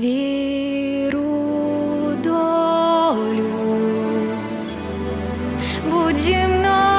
віру долю. Будь зі мною.